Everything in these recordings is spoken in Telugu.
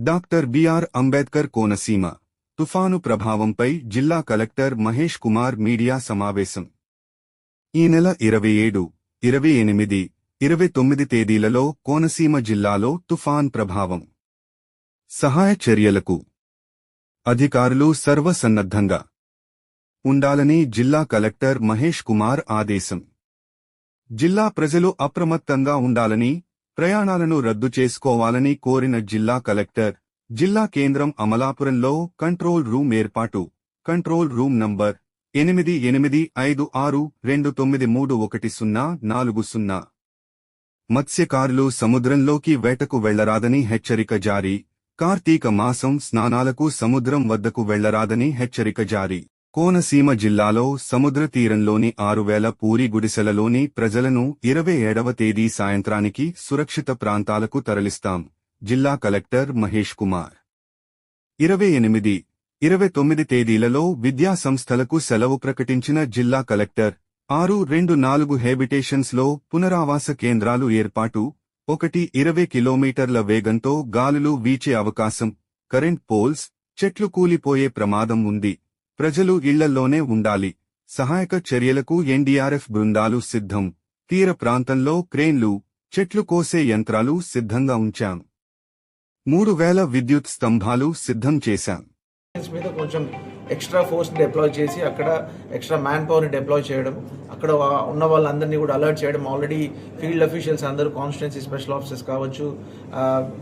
Doctor BR Ambedkar Konaseema. తుఫాను ప్రభావంపై జిల్లా కలెక్టర్ మహేష్ కుమార్ మీడియా సమావేశం. ఈ నెల ఇరవై ఏడు ఇరవై ఎనిమిది ఇరవై తొమ్మిది తేదీలలో కోనసీమ జిల్లాలో తుఫాన్ ప్రభావం. సహాయ చర్యలకు అధికారులు సర్వసన్నద్ధంగా ఉండాలని జిల్లా కలెక్టర్ మహేష్ కుమార్ ఆదేశం. జిల్లా ప్రజలు అప్రమత్తంగా ఉండాలని ప్రయాణాలను రద్దు చేసుకోవాలని కోరిన జిల్లా కలెక్టర్ జిల్లా కేంద్రం అమలాపురంలో కంట్రోల్ రూమ్ ఏర్పాటు. కంట్రోల్ రూమ్ నంబర్ ఎనిమిది ఎనిమిది ఐదు ఆరు రెండు తొమ్మిది మూడు ఒకటి సున్నా నాలుగు సున్నా. మత్స్యకారులు సముద్రంలోకి వేటకు వెళ్ళరాదని హెచ్చరిక జారీ. కార్తీక మాసం స్నానాలకు సముద్రం వద్దకు వెళ్ళరాదని హెచ్చరిక జారీ. కోనసీమ జిల్లాలో సముద్ర తీరంలోని ఆరు వేల పూరి గుడిసెలలోని ప్రజలను ఇరవై ఏడవ తేదీ సాయంత్రానికి సురక్షిత ప్రాంతాలకు తరలిస్తాం. జిల్లా కలెక్టర్ మహేష్ కుమార్. ఇరవై ఎనిమిది ఇరవై తొమ్మిది తేదీలలో విద్యా సంస్థలకు సెలవు ప్రకటించిన జిల్లా కలెక్టర్ ఆరు రెండు నాలుగు హెబిటేషన్స్లో పునరావాస కేంద్రాలు ఏర్పాటు ఒకటి ఇరవై కిలోమీటర్ల వేగంతో గాలులు వీచే అవకాశం కరెంట్ పోల్స్ చెట్లు కూలిపోయే ప్రమాదం ఉంది. ప్రజలు ఇళ్ళల్లోనే ఉండాలి. సహాయక చర్యలకు ఎన్డీఆర్ఎఫ్ బృందాలు సిద్ధం. తీర ప్రాంతంలో క్రేన్లు చెట్లు కోసే యంత్రాలు సిద్ధంగా ఉంచాం. మూడు వేల విద్యుత్ స్తంభాలు సిద్ధం చేశాం. మీద కొంచెం ఎక్స్ట్రా ఫోర్స్ డిప్లాయ్ చేసి అక్కడ ఎక్స్ట్రా మ్యాన్ పవర్ని డిప్లాయ్ చేయడం అక్కడ ఉన్న వాళ్ళందరినీ కూడా అలర్ట్ చేయడం. ఆల్రెడీ ఫీల్డ్ అఫీషియల్స్ అందరూ కాన్స్టిట్యున్సీ స్పెషల్ ఆఫీసర్స్ కావచ్చు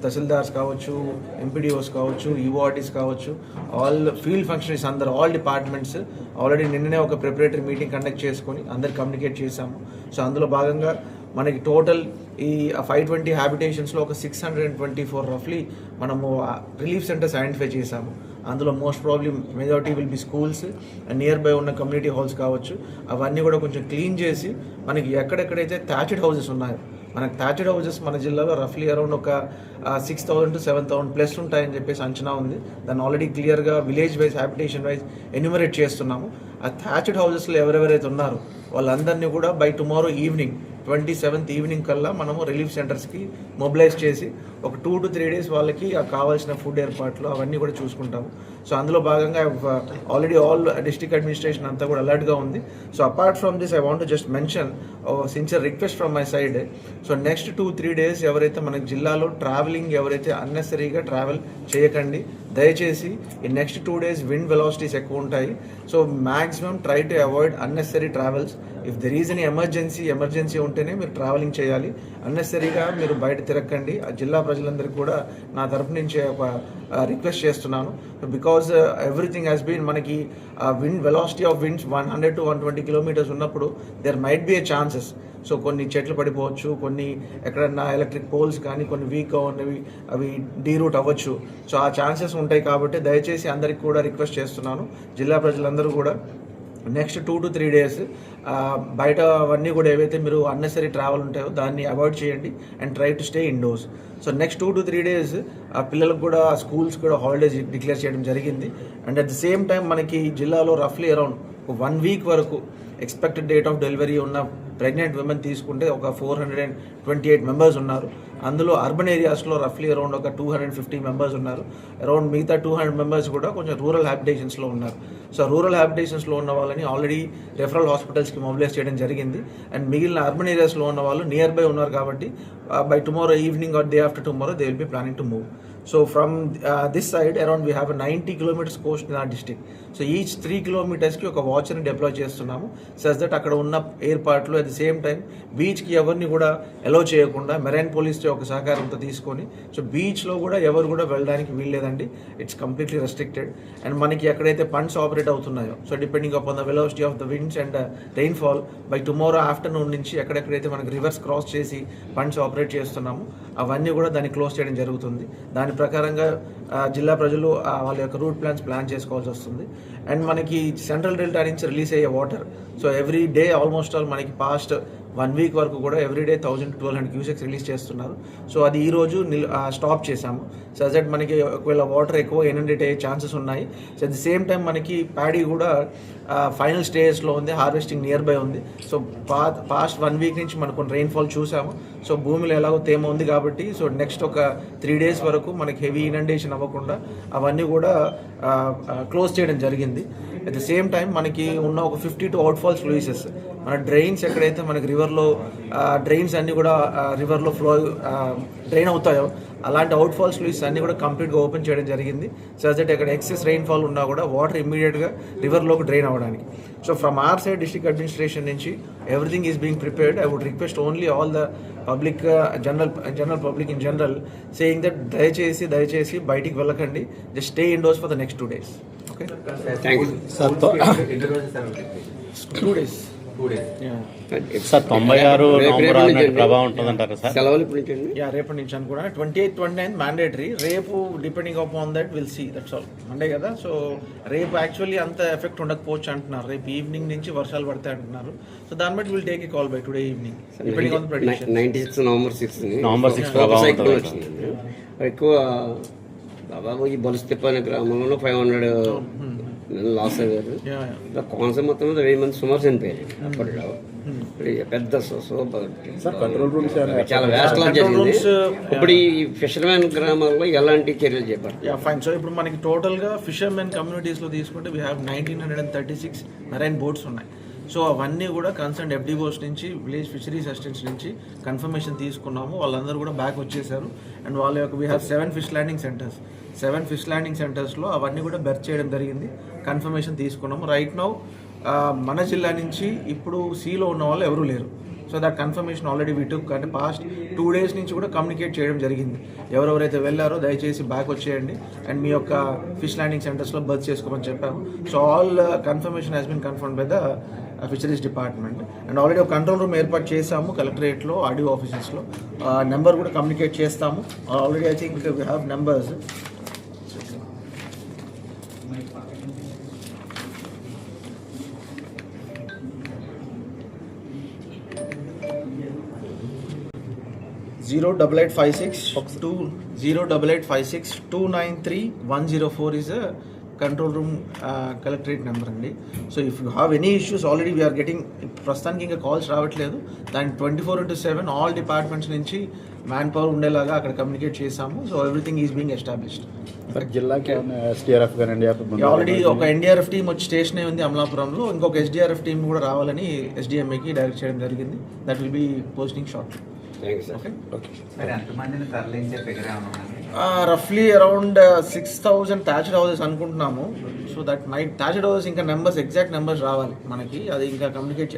తహసీల్దార్స్ కావచ్చు ఎంపీడీఓస్ కావచ్చు ఈఓఆర్టీస్ కావచ్చు ఆల్ ఫీల్డ్ ఫంక్షనరీస్ అందరు ఆల్ డిపార్ట్మెంట్స్ ఆల్రెడీ నిన్ననే ఒక ప్రిపరేటరీ మీటింగ్ కండక్ట్ చేసుకొని అందరు కమ్యూనికేట్ చేశాము. సో అందులో భాగంగా మనకి టోటల్ ఈ ఫైవ్ ట్వంటీ హ్యాబిటేషన్స్లో ఒక six hundred and twenty four రఫ్లీ మనము రిలీఫ్ సెంటర్స్ ఐడెంటిఫై చేశాము. అందులో most problem majority will be schools nearby ఉన్న కమ్యూనిటీ హాల్స్ కావచ్చు. అవన్నీ కూడా కొంచెం క్లీన్ చేసి మనకి ఎక్కడెక్కడైతే థ్యాచెడ్ హౌసెస్ ఉన్నాయో మనకి థ్యాచెడ్ హౌసెస్ మన జిల్లాలో రఫ్లీ అరౌండ్ ఒక six thousand to seven thousand plus ఉంటాయని చెప్పేసి అంచనా ఉంది. దాన్ని ఆల్రెడీ క్లియర్గా village wise habitation wise enumerate చేస్తున్నాము. ఆ థ్యాచెడ్ హౌసెస్లో ఎవరెవరైతే ఉన్నారో వాళ్ళందరినీ కూడా by tomorrow evening twenty seventh evening కల్లా మనము రిలీఫ్ సెంటర్స్కి మొబిలైజ్ చేసి ఒక టూ టు త్రీ డేస్ వాళ్ళకి ఆ కావాల్సిన ఫుడ్ ఏర్పాట్లు అవన్నీ కూడా చూసుకుంటాము. సో అందులో భాగంగా ఆల్రెడీ ఆల్ డిస్ట్రిక్ట్ అడ్మినిస్ట్రేషన్ అంతా కూడా అలర్ట్గా ఉంది. So apart from this I want just mention sincere request from my side. So next two three days ఎవరైతే మన జిల్లాలో ట్రావెలింగ్ ఎవరైతే అన్నెసరీగా ట్రావెల్ చేయకండి దయచేసి ఈ next two days wind velocities ఎక్కువ ఉంటాయి. So maximum try to avoid unnecessary travels if there is any emergency emergency ఉంటేనే మీరు ట్రావెలింగ్ చేయాలి. అన్నెసరీగా మీరు బయట తిరగకండి. ఆ జిల్లా ప్రజలందరికీ కూడా నా తరపు నుంచి ఒక రిక్వెస్ట్ చేస్తున్నాను. బికాజ్ ఎవ్రీథింగ్ హ్యాస్ బీన్ మనకి wind velocity of winds one hundred to one twenty kilometres ఉన్నప్పుడు there might be a chances so కొన్ని చెట్లు పడిపోవచ్చు కొన్ని ఎక్కడన్నా ఎలక్ట్రిక్ పోల్స్ కానీ కొన్ని వీక్గా ఉన్నవి అవి డీరూట్ అవ్వచ్చు. సో ఆ ఛాన్సెస్ ఉంటాయి కాబట్టి దయచేసి అందరికి కూడా రిక్వెస్ట్ చేస్తున్నాను. జిల్లా ప్రజలందరూ కూడా next two to three days బయట అవన్నీ కూడా ఏవైతే మీరు అన్నెసరీ ట్రావెల్ ఉంటాయో దాన్ని అవాయిడ్ చేయండి and try to stay indoors so next two to three days ఆ పిల్లలకు కూడా స్కూల్స్ కూడా హాలిడేస్ డిక్లేర్ చేయడం జరిగింది. And at the same time మనకి జిల్లాలో రఫ్లీ అరౌండ్ వన్ వీక్ వరకు ఎక్స్పెక్టెడ్ డేట్ ఆఫ్ డెలివరీ ఉన్న ప్రెగ్నెంట్ విమెన్ తీసుకుంటే ఒక four hundred and twenty eight members ఉన్నారు. అందులో అర్బన్ ఏరియాస్లో రఫ్లీ అరౌండ్ ఒక టూ హండ్రెడ్ ఫిఫ్టీ మెంబర్స్ ఉన్నారు. అరౌండ్ మిగతా టూ హండ్రెడ్ మెంబర్స్ కూడా కొంచెం రూరల్ హ్యాబిటేషన్స్లో ఉన్నారు. సో రూరల్ హ్యాబిటేషన్స్లో ఉన్న వాళ్ళని ఆల్రెడీ రెఫరల్ హాస్పిటల్స్కి మొబిలైజ్ చేయడం జరిగింది. అండ్ మిగిలిన అర్బన్ ఏరియాస్లో ఉన్న వాళ్ళు నియర్ బై ఉన్నారు కాబట్టి by tomorrow evening or day after tomorrow they will be planning to move so from this side around we have ninety kilometres coast in our district so each three కిలోమీటర్స్కి ఒక వాచర్ని డిప్లాయ్ చేస్తున్నాము. సస్ దట్ అక్కడ ఉన్న ఏర్పాట్లు అట్ ది సేమ్ టైం బీచ్కి ఎవరిని కూడా అలో చేయకుండా మెరైన్ పోలీస్తో ఒక సహకారంతో తీసుకొని సో బీచ్లో కూడా ఎవరు కూడా వెళ్ళడానికి వీల్లేదండి. ఇట్స్ కంప్లీట్లీ రెస్ట్రిక్టెడ్ అండ్ మనకి ఎక్కడైతే పండ్స్ ఆపరేట్ అవుతున్నాయో so depending upon the velocity of the winds and rainfall by tomorrow afternoon నుంచి ఎక్కడెక్కడైతే మనకి రివర్స్ క్రాస్ చేసి పండ్స్ ఆపరేట్ చేస్తున్నాము అవన్నీ కూడా దాన్ని క్లోజ్ చేయడం జరుగుతుంది. దాని ప్రకారంగా జిల్లా ప్రజలు వాళ్ళ యొక్క రూట్ ప్లాన్స్ ప్లాన్ చేసుకోవాల్సి వస్తుంది. అండ్ మనకి సెంట్రల్ డెల్టా నుంచి రిలీజ్ అయ్యే water so every day almost all మనకి పాస్ట్ వన్ వీక్ వరకు కూడా everyday thousand twelve hundred cusecs release చేస్తున్నారు. సో అది ఈ రోజు నిల్ స్టాప్ చేశాము. సో దట్ మనకి ఒకవేళ వాటర్ ఎక్కువ ఇనండేట్ అయ్యే ఛాన్సెస్ ఉన్నాయి. So at the same time మనకి ప్యాడీ కూడా ఫైనల్ స్టేజ్లో ఉంది హార్వెస్టింగ్ నియర్ బై ఉంది. సో పా పాస్ట్ వన్ వీక్ నుంచి మనకు కొన్ని రెయిన్ఫాల్ చూసాము. సో భూమిలో ఎలాగో తేమ ఉంది కాబట్టి సో నెక్స్ట్ ఒక త్రీ డేస్ వరకు మనకి హెవీ ఇనండేషన్ అవ్వకుండా అవన్నీ కూడా క్లోజ్ చేయడం జరిగింది. అట్ ద సేమ్ టైం మనకి ఉన్న ఒక ఫిఫ్టీ టు అవుట్ఫాల్స్ లూయిసెస్. మన డ్రైన్స్ ఎక్కడైతే మనకి రివర్లో డ్రైన్స్ అన్నీ కూడా రివర్లో ఫ్లో డ్రైన్ అవుతాయో అలాంటి అవుట్ఫాల్స్ లూయిస్ అన్నీ కూడా కంప్లీట్గా ఓపెన్ చేయడం జరిగింది. సో దట్ ఇక్కడ ఎక్సెస్ రెయిన్ఫాల్ ఉన్నా కూడా వాటర్ ఇమ్మీడియట్గా రివర్లోకి డ్రైన్ అవ్వడానికి. So from our side district administration నుంచి everything is being prepared I would request only all the public general general public in general saying that దయచేసి దయచేసి బయటికి వెళ్ళకండి. Just stay indoors for the next two days okay two days sir తొంభై ఆరు నవంబర్. ప్రభావం ఉంటుందంటారా సార్? సెలవులు ఇప్పుడు నుంచి అండి? యా రేపటి నుంచి అనుకున్నా twenty eighth twenty nine mandatory రేపు depending upon that will see that's all Monday కదా? సో రేపు యాక్చువల్లీ అంత ఎఫెక్ట్ ఉండకపోవచ్చు అంటున్నారు. రేపు ఈవినింగ్ నుంచి వర్షాలు పడతాయి అంటున్నారు. సో దాన్ని బట్టి will take a call by today evening depending on prediction ninety six November six November 6 ప్రభావం సైక్లోన్ ఉంటుంది. వచ్చిందండి. ఎక్కువ దాదాపు ఈ బలుస్తిప్ప అనే గ్రామంలో ఫైవ్ హండ్రెడ్ లాస్ అయ్యారు. కోనసీమ మొత్తం మీద వెయ్యి మంది సుమారు చనిపోయారు అప్పట్లో. ఇప్పుడు ఈ పెద్ద సూపర్ చాలా వ్యాస్ట్ లాస్ జరిగింది. ఇప్పుడు ఈ ఫిషర్మెన్ గ్రామాల్లో ఎలాంటి చర్యలు చేపట్టారు? యా ఫైన్ సో ఇప్పుడు మనకి టోటల్గా ఫిషర్మెన్ కమ్యూనిటీస్లో తీసుకుంటే we have nineteen hundred and thirty six marine boats ఉన్నాయి. సో అవన్నీ కూడా కన్సర్న్ ఎఫ్డిఓస్ నుంచి విలేజ్ ఫిషరీస్ అసిస్టెంట్స్ నుంచి కన్ఫర్మేషన్ తీసుకున్నాము. వాళ్ళందరూ కూడా బ్యాక్ వచ్చేసారు. అండ్ వాళ్ళ యొక్క we have seven fish landing centres seven fish landing సెంటర్స్లో అవన్నీ కూడా బెర్త్ చేయడం జరిగింది. కన్ఫర్మేషన్ తీసుకున్నాము. రైట్ నౌ మన జిల్లా నుంచి ఇప్పుడు సీలో ఉన్న వాళ్ళు ఎవరూ లేరు. So that confirmation already we took అంటే పాస్ట్ టూ డేస్ నుంచి కూడా కమ్యూనికేట్ చేయడం జరిగింది. ఎవరెవరైతే వెళ్ళారో దయచేసి బ్యాక్ వచ్చేయండి అండ్ మీ యొక్క ఫిష్ ల్యాండింగ్ సెంటర్స్లో బర్త్ చేసుకోమని చెప్పాము. So all confirmation has been confirm by the fisheries department and already ఒక కంట్రోల్ రూమ్ ఏర్పాటు చేసాము కలెక్టరేట్లో ఆర్డీఓ ఆఫీసెస్లో నెంబర్ కూడా కమ్యూనికేట్ చేస్తాము. Already I think we have numbers zero double eight five six two zero double eight five six two nine three one zero four is control room collectorate number అండి. So if you have any issues already we're getting ప్రస్తుతానికి ఇంకా కాల్స్ రావట్లేదు. దాని twenty four into seven all departments నుంచి మ్యాన్ పవర్ ఉండేలాగా అక్కడ కమ్యూనికేట్ చేసాము so everything is being established జిల్లాకి ఆల్రెడీ ఒక ఎన్డీఆర్ఎఫ్ టీం వచ్చి స్టేషన్ అయి ఉంది అమలాపురంలో. ఇంకొక ఎస్డీఆర్ఎఫ్ టీం కూడా రావాలని ఎస్డిఎంఏకి డైరెక్ట్ చేయడం జరిగింది. That will be posting short రఫ్లీ around six thousand thatched houses అనుకుంటున్నాము. So that night thatched houses ఇంకా నెంబర్స్ ఎగ్జాక్ట్ నెంబర్స్ రావాలి మనకి. అది ఇంకా కమ్యూనికేట్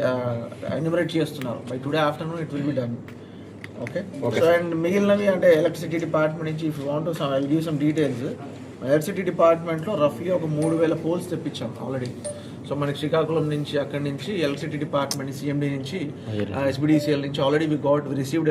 ఎన్యూమరేట్ చేస్తున్నారు. By today afternoon it will be done okay so and మిగిలినవి అంటే ఎలక్ట్రిసిటీ డిపార్ట్మెంట్ నుంచి if want some I give some details electricity డిపార్ట్మెంట్లో రఫ్లీ ఒక మూడు వేల పోల్స్ తెప్పించాం ఆల్రెడీ సో మనకి శ్రీకాకుళం నుంచి అక్కడి నుంచి ఎలక్ట్రిసిటీ డిపార్ట్మెంట్ సిఎండి నుంచి ఎస్బిడిసిఎల్ నుంచి ఆల్రెడీ వి గాట్ రిసీవ్డ్